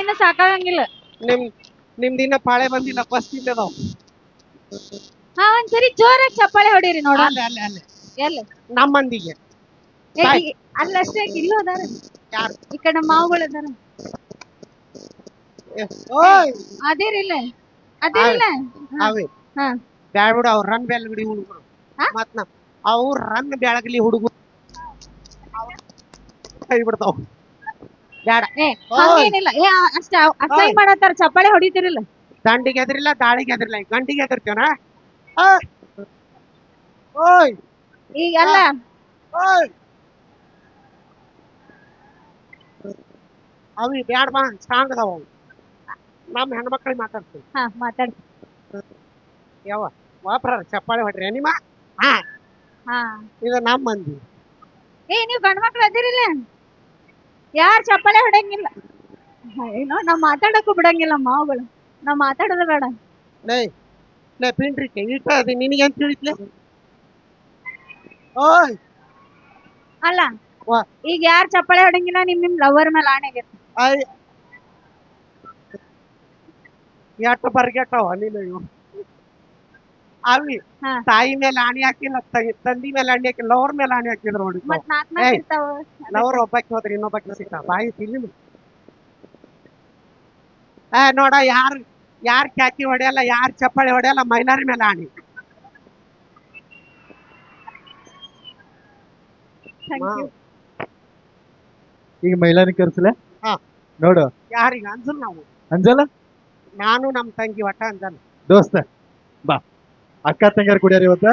ಇನ್ನು ಸಾಕಾಗಂಗಿಲ್ಲ. ನಿಮ್ ನಿಮ್ದಿನ್ನ ಪಾಳೆ ಬಂದಿಲ್ಲ ಫಸ್ಟ್ ಇದ್ದದಾವ್ ಹಾ ಒಂದ್ಸರಿ ಜೋರಾಗಿ ಚಪ್ಪಾಳೆ ಹೊಡೀರಿ ನೋಡ. ಅಲ್ಲೇ ಅಲ್ಲೇ ಅಲ್ಲೇ. ಎಲ್ಲಿ? ನಮ್ಮ ಮಂದಿಗೆ ಏ, ಬಾಯ್. ಈ- ಅಲ್ಲಷ್ಟೇ ಇಲ್ಲೂ ಅದಾರ. ಯಾರು? ಈ ಕಡೆ ನಮ್ಮ ಮಾವುಗಳು ಅದಾರ. ಓಯ್. ಅದೇರಿಲ್ಲ. ಅದೇರಿಲ್ಲ. ಅವೇ ಹಾ ಬ್ಯಾಡ ಬಿಡು ಅವ್ರ ರನ್ ಬೆಳಗಲಿ ಹುಡುಗರು. ಹಾ? ಮತ್ ನಾ ಅವ್ರ ರನ್ ಬೆಳಗಲಿ ಹುಡುಗರು. ಕೈ ಬಿಡ್ತಾವ್. ಬ್ಯಾಡ ಏ ಹಂಗೇನಿಲ್ಲ. ಏ ಅಷ್ಟ ಓಯ್. ಮಾಡತ್ತಾರ ಚಪ್ಪಾಳೆ ಹೊಡಿತಿರಿಲ್ಲ ದಂಡಿಗೆ ಎದ್ರಿಲ್ಲ ದಾಳಿಗೆ ಎದ್ರಿಲ್ಲ. ಗಂಟಿಗೆ ಎದಿರ್ತೀವನ ಓಯ್. ಈಗ ಅಲ್ಲ. ಓಯ್. ಅವಿ ಬ್ಯಾಡ ಬಾ ಸ್ಟ್ರಾಂಗ್ ಅದಾವ ಅವು. ನಮ್ಮ ಹೆಣ್ಮಕ್ಳಿಗೆ ಮಾತಾಡ್ತೀವಿ. ಹಾ ಮಾತಾಡಿ. ಯಾವ ವಾಪ್ರ ಚಪ್ಪಾಳೆ ಹೊಡ್ರಿ ನಿಮ್ಮ? ಹಾ. ಹಾ. ಇದು ನಮ್ಮ ಮಂದಿ. ಏ ನೀವ್ ಗಂಡ್ ಮಕ್ಳು ಅದಿರಿಲ್ಲ? ಯಾರ್ ಚಪ್ಪಾಳೆ ಹೊಡಂಗಿಲ್ಲ ಏನೋ ನಾವ್ ಮಾತಾಡಕ್ಕೂ ಬಿಡಂಗಿಲ್ಲ ಮಾವುಗಳು. ನಾವ್ ಮಾತಾಡೋದು ಬೇಡ. ಲೇ ಲೇ ಪಿಂಡ್ರಿಕೆ ಇಟ್ಟ ಅದಿ ನಿನಗೆ ಅಂತ ತಿಳಿತ್ಲೆ ಓಯ್! ಅಲ್ಲ ವಾ. ಈಗ ಯಾರ್ ಚಪ್ಪಾಳೆ ಹೊಡಂಗಿಲ್ಲ ನಿಮ್ ನಿಮ್ ಲವರ್ ಮೇಲೆ ಆಣೆ ಆಗೈತೆ ಐ ಎಟ್ಟು ಬರ್ಗೆಟ್ಟವ ನೀನು ಇವು ಅವಿ ತಾಯಿ ಮೇಲೆ ಆಣಿ ಹಾಕಿಲ್ಲ ತಂದಿ ಮೇಲೆ ಆಣಿ ಹಾಕಿಲ್ಲ ಲವರ್ ಮೇಲೆ ಆಣಿ ಹಾಕಿದ್ರು ನೋಡಿ. ಲವರ್ ಒಬ್ಬಾಕಿ ಹೋದ್ರಿ ಇನ್ನೊಬ್ಬಾಕಿ ಸಿಕ್ಕ ಬಾಯಿ ತಿಳಿ ಆ ನೋಡ ಯಾರ್ ಯಾರ್ ಕ್ಯಾಕಿ ಹೊಡೆಯಲ್ಲ ಯಾರ್ ಚಪ್ಪಾಳೆ ಹೊಡೆಯಲ್ಲ ಮೈಲಾರಿ ಮೇಲೆ ಆಣಿ. ಈಗ ಮೈಲಾನಿ ಕರ್ಸಲ? ಹಾ. ನೋಡು. ಯಾರಿಗ ಅಂಜಲ್ ನಾವು? ಅಂಜಲ? ನಾನು ನಮ್ ತಂಗಿ ಒಟ್ಟ ಅಂಜಲ್. ದೋಸ್ತ ಬಾ. ಅಕ್ಕ ತಂಗಾರ ಕುಡಿಯಾರ ಇವತ್ತ?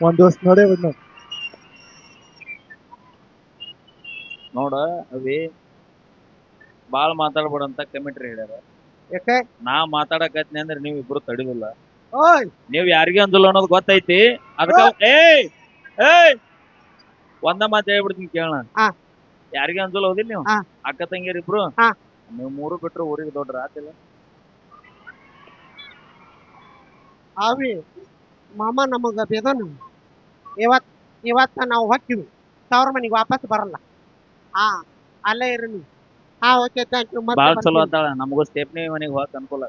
ಒಂದ್ ದೋಸ್ತ್ ನೋಡೇ ಬಂದ್ ನೋಡ. ಅವಿ ಬಾಳ ಮಾತಾಡ್ಬೇಡ ಅಂತ ಕಮಿಟ್ರಿ ಹೇಳ್ಯಾರ. ಯಾಕೆ? ನಾ ಮಾತಾಡಕತ್ನಿ ಅಂದ್ರೆ ನೀವ್ ಇಬ್ರು ತಡಿದಿಲ್ಲ ಓಯ್! ನೀವ್ ಯಾರಿಗೆ ಅಂದಿಲ್ಲ ಅನ್ನೋದು ಗೊತ್ತೈತಿ. ಅದಕ್ಕ ಏಯ್! ಏಯ್! ಒಂದ ಮಾತು ಹೇಳ್ಬಿಡ್ತೀನಿ ಕೇಳೋಣ. ಯಾರಿಗೂ ಅಂದಿಲ್ಲ ಹೋದಿಲ್ಲ ನೀವು. ಅಕ್ಕ ತಂಗಿಯರ್ ಇಬ್ರು ನೀವ್ ನೀವು ಮೂರು ಬಿಟ್ರು ಊರಿಗೆ ದೊಡ್ಡ ಆತಿಲ್ಲ. ಅವಿ ಮಾಮ ನಮಗ ಬೇದನು. ಇವತ್ ಇವತ್ತ ನಾವು ಹೊಕ್ಕಿವಿ. ತವ್ರ ಮನೆಗೆ ವಾಪಸ್ ಬರಲ್ಲ. ಹಾ ಅಲ್ಲೇ ಇರಲಿ ನೀವು. ಹಾ ಓಕೆ ಥ್ಯಾಂಕ್ ಯು ಭಾಳ ಚಲೋ ಅಂತಾಳ ನಮಗೂ ಸ್ಟೆಪ್ನಿ ಮನೆಗೆ ಹೋಗಕ್ಕೆ ಅನುಕೂಲ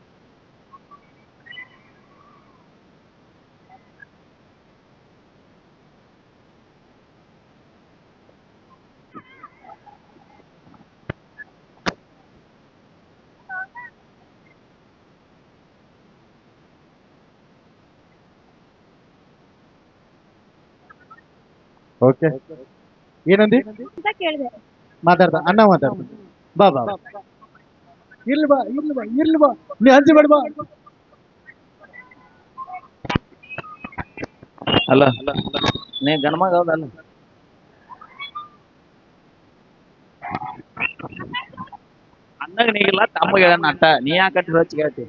ಓಕೆ ಏನಂದಿ? ಮಾತಾಡ್ದ ಅಣ್ಣ ಮಾತಾಡ್ದ. ಬಾ ಬಾ ಬಾ. ಇರ್ಲಿ ಬಾ ಇರ್ಲಿ ಬಾ ಇರ್ಲಿ ಬಾ. ನೀ ಹಂಚಿ ಬೇಡ ಬಾ. ಅಲ್ಲ ನೀ ಗಣಮಗ ಹೌದಲ್ಲ ಅಣ್ಣಗ ನೀಗಿಲ್ಲ ತಮ್ಮಗ ಹೇಳಣ್ಣ ಅಟ್ಟ. ನೀ ಯಾಕೆ ಅಟ್ಟ ಹಚ್ಚಿ ಹೇಳ್ತಿ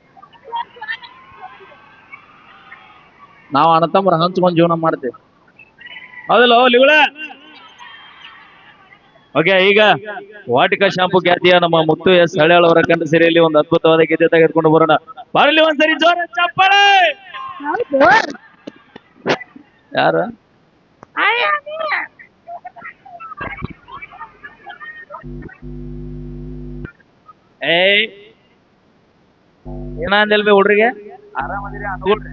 ನಾವು ಅಣ್ಣ ತಮ್ಮರ ಹಂಚ್ಕೊಂಡು ಜೀವನ ಮಾಡ್ತೀವಿ. ಹೌದಲ್ಲ ಲಿಗಳ ಓಕೆ ಈಗ ವಾಟಿಕ ಶಾಂಪು ಖ್ಯಾತಿಯ ನಮ್ಮ ಮುತ್ತು ಎಸ್ ಹಳೆಯವರ ಕಂಡ ಸೀರೆಯಲ್ಲಿ ಒಂದು ಅದ್ಭುತವಾದ ಗೀತೆ ತೆಗೆದುಕೊಂಡು ಬರೋಣ. ಬರಲಿ ಒಂದ್ಸರಿ ಜೋರ ಚಪ್ಪಳೆ! ಯಾರು? ಏಯ್ ಏನಂದಿಲ್ಬಿ ಹುಡ್ರಿಗೆ? ಆರಾಮದಿರಿ ಅನ್ಕೊಳ್ರಿ